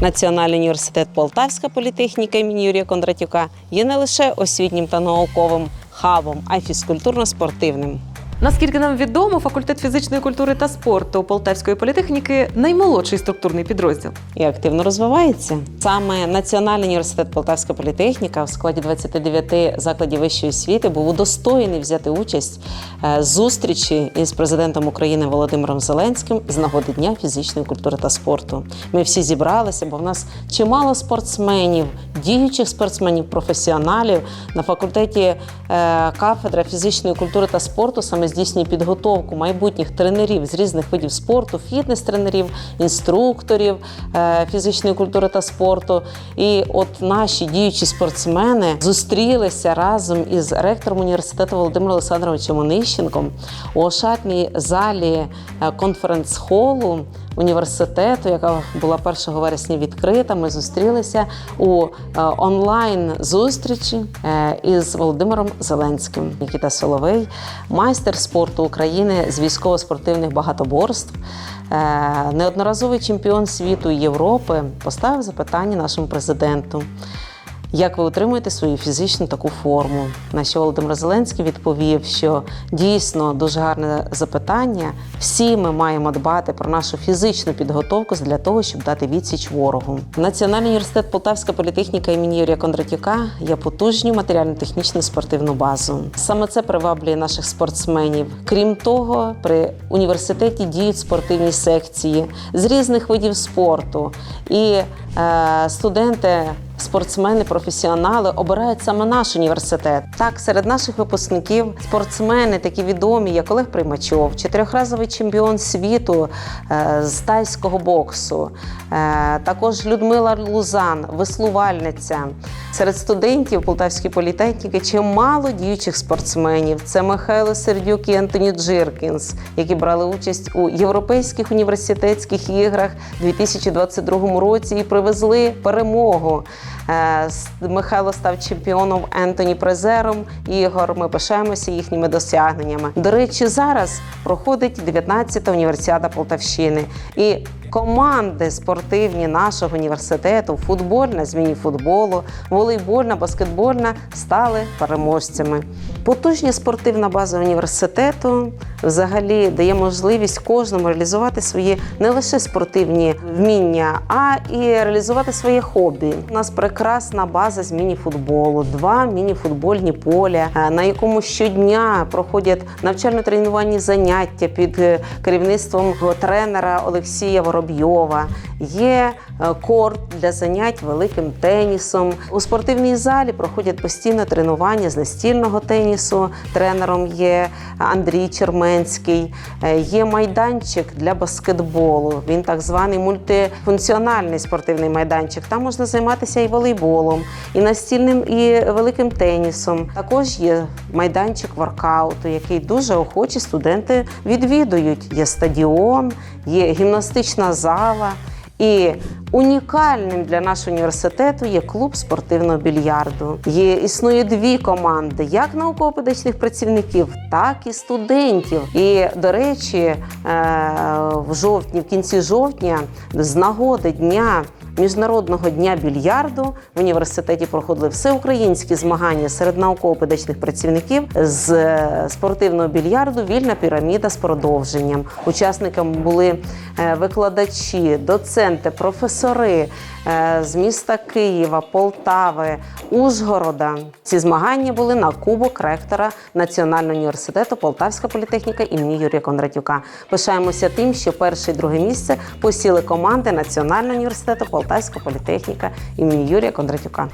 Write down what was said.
Національний університет Полтавська політехніка імені Юрія Кондратюка є не лише освітнім та науковим хабом, а й фізкультурно-спортивним. Наскільки нам відомо, факультет фізичної культури та спорту Полтавської політехніки наймолодший структурний підрозділ. і активно розвивається. Саме Національний університет Полтавська політехніка в складі 29 закладів вищої освіти був удостоєний взяти участь е, зустрічі із президентом України Володимиром Зеленським з нагоди Дня фізичної культури та спорту. Ми всі зібралися, бо в нас чимало спортсменів, діючих спортсменів, професіоналів на факультеті е, кафедра фізичної культури та спорту саме здійснює підготовку майбутніх тренерів з різних видів спорту, фітнес-тренерів, інструкторів е, фізичної культури та спорту. І от наші діючі спортсмени зустрілися разом із ректором університету Володимиром Олександровичем Онищенком у ошатній залі е, конференц-холу університету, яка була 1 вересня відкрита. Ми зустрілися у е, онлайн зустрічі із Володимиром Зеленським. Нікіта Соловей, майстер спорту України з військово-спортивних багатоборств. е, Неодноразовий чемпіон світу Європи поставив запитання нашому президенту. Як ви утримуєте свою фізичну таку форму? На що Володимир Зеленський відповів, що дійсно дуже гарне запитання. Всі ми маємо дбати про нашу фізичну підготовку для того, щоб дати відсіч ворогу. Національний університет Полтавська політехніка імені Юрія Кондратюка є потужню матеріально-технічну спортивну базу. Саме це приваблює наших спортсменів. Крім того, при університеті діють спортивні секції з різних видів спорту, і студенти спортсмени, професіонали обирають саме наш університет. Так, серед наших випускників спортсмени такі відомі, як Олег Примачов, чотирьохразовий чемпіон світу е, з тайського боксу. Е, також Людмила Лузан, веслувальниця. Серед студентів Полтавської політехніки чимало діючих спортсменів. Це Михайло Сердюк і Антоні Джиркінс, які брали участь у європейських університетських іграх у 2022 році і привезли перемогу. Е, Михайло став чемпіоном Ентоні призером. Ігор. Ми пишаємося їхніми досягненнями. До речі, зараз проходить 19-та універсіада Полтавщини. І команди спортивні нашого університету, футбольна, зміні футболу, волейбольна, баскетбольна стали переможцями. Потужня спортивна база університету взагалі дає можливість кожному реалізувати свої не лише спортивні вміння, а і реалізувати своє хобі. У нас прекрасна база з міні-футболу, два міні-футбольні поля, е, на якому щодня проходять навчально-тренувальні заняття під е, керівництвом тренера Олексія Воробйова. Є е, корт для занять великим тенісом. У спортивній залі проходять постійно тренування з настільного тенісу. Тренером є Андрій Черменський. Е, Є майданчик для баскетболу. Він так званий мультифункціональний спортивний майданчик. Там можна займатися і волейболом, і настільним, і великим тенісом. Також є майданчик воркауту, який дуже охочі студенти відвідують. Є стадіон, є гімнастична зала. І унікальним для нашого університету є клуб спортивного більярду. Є існує дві команди: як науково-педагогічних працівників, так і студентів. І до речі, е, в жовтні, в кінці жовтня, з нагоди дня. Міжнародного дня більярду в університеті проходили всеукраїнські змагання серед науково-педагогічних працівників з е, спортивного більярду Вільна піраміда з продовженням. Учасниками були е, викладачі, доценти, професори е, з міста Києва, Полтави, Ужгорода. Ці змагання були на кубок ректора Національного університету Полтавська політехніка імені Юрія Кондратюка. Пишаємося тим, що перше і друге місце посіли команди Національного університету Полтавська політехніка імені Юрія Кондратюка.